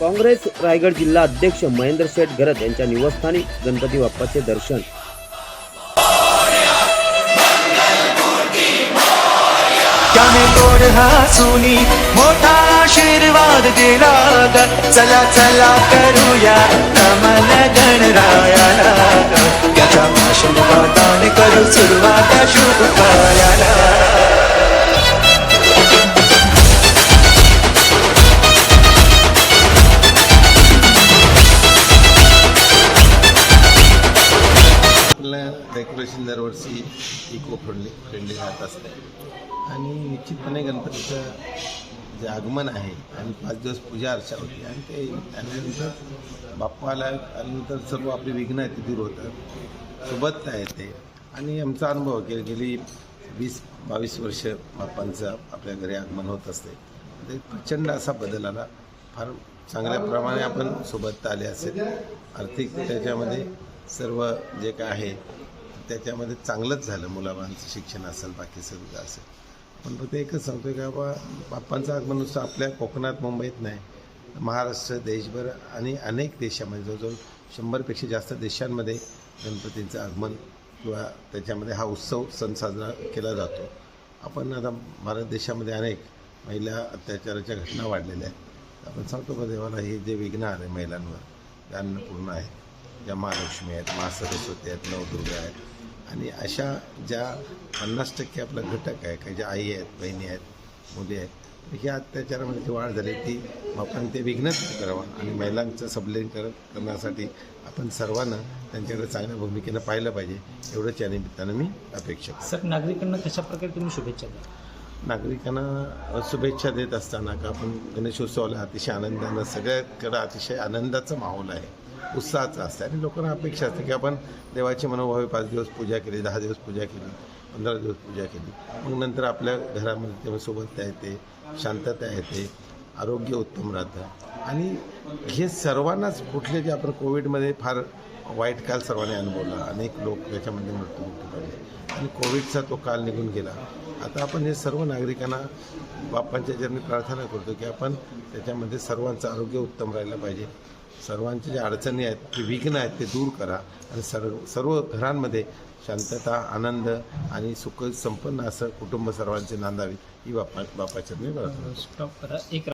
काँग्रेस रायगड जिल्हा अध्यक्ष महेंद्र शेठ गरत यांच्या निवासस्थानी गणपती बाप्पाचे दर्शन. सुनी मोठा आशीर्वाद दिला ग. चला चला करूया कमल गणरायाला त्याच्या भाषण करू सुरुवात शुभ डेकोरेशन दरवर्षी इको फ्रेंडली फ्रेंडली राहत असते. आणि निश्चितपणे गणपतीचं जे आगमन आहे आणि पाच दिवस पूजा अर्चा होती आणि ते त्यानंतर बाप्पाला आल्यानंतर सर्व आपली विघ्न आहेत ते दूर होतात. सोबतता येते आणि आमचा अनुभव की गेली वीस बावीस वर्ष बाप्पांचं आपल्या घरी आगमन होत असते. ते प्रचंड असा बदल आला. फार चांगल्या प्रमाणे आपण सोबत आले असेल. आर्थिक त्याच्यामध्ये सर्व जे काय आहे त्याच्यामध्ये चांगलंच झालं. मुलाबाळांचं शिक्षण असेल बाकी सगळं असेल. पण फक्त एकच सांगतोय की बाबा बाप्पांचं आगमन नुसतं आपल्या कोकणात मुंबईत नाही. महाराष्ट्र देशभर आणि अनेक देशामध्ये जवळजवळ शंभरपेक्षा जास्त देशांमध्ये गणपतींचं आगमन किंवा त्याच्यामध्ये हा उत्सव सण साजरा केला जातो. आपण आता भारत देशामध्ये अनेक महिला अत्याचाराच्या घटना वाढलेल्या आहेत. आपण सांगतो का देवाला हे जे विघ्न आले महिलांवर ते अन्नपूर्ण आहे. ज्या महालक्ष्मी आहेत महासरस्वती आहेत नवदुर्गा आहेत. आणि अशा ज्या पन्नास टक्के आपला घटक आहे काही ज्या आई आहेत बहिणी आहेत मुली आहेत ह्या अत्याचारामध्ये जी वाढ झाली ती आपण ते विघ्नच करावा आणि महिलांचं सबलीकरण करण्यासाठी आपण सर्वांना त्यांच्याकडे चांगल्या भूमिकेनं पाहिलं पाहिजे एवढंच या निमित्तानं मी अपेक्षा सर नागरिकांना कशा प्रकारे तुम्ही शुभेच्छा द्या नागरिकांना शुभेच्छा देत असताना का आपण गणेशोत्सवाला अतिशय आनंदानं सगळ्याकडं अतिशय आनंदाचा माहोल आहे उत्साहाचं असतं आणि लोकांना अपेक्षा असते की आपण देवाची मनोभावे पाच दिवस पूजा केली दहा दिवस पूजा केली पंधरा दिवस पूजा केली. मग नंतर आपल्या घरामध्ये तेव्हा सोबतता येते शांतता येते आरोग्य उत्तम राहतं. आणि हे सर्वांनाच कुठले जे आपण कोविडमध्ये फार वाईट काल सर्वांनी अनुभवला. अनेक लोक त्याच्यामध्ये मृत्यू पडले आणि कोविडचा तो काल निघून गेला. आता आपण हे सर्व नागरिकांना बाप्पांच्या जर्नी प्रार्थना करतो की आपण त्याच्यामध्ये सर्वांचं आरोग्य उत्तम राहिलं पाहिजे. सर्वांच्या ज्या अडचणी आहेत ते विघ्न आहेत ते दूर करा. आणि सर्व सर्व घरांमध्ये शांतता आनंद आणि सुख संपन्न असं कुटुंब सर्वांचे नांदावी. ही बाप्पा बाप्पाच्या प्रार्थना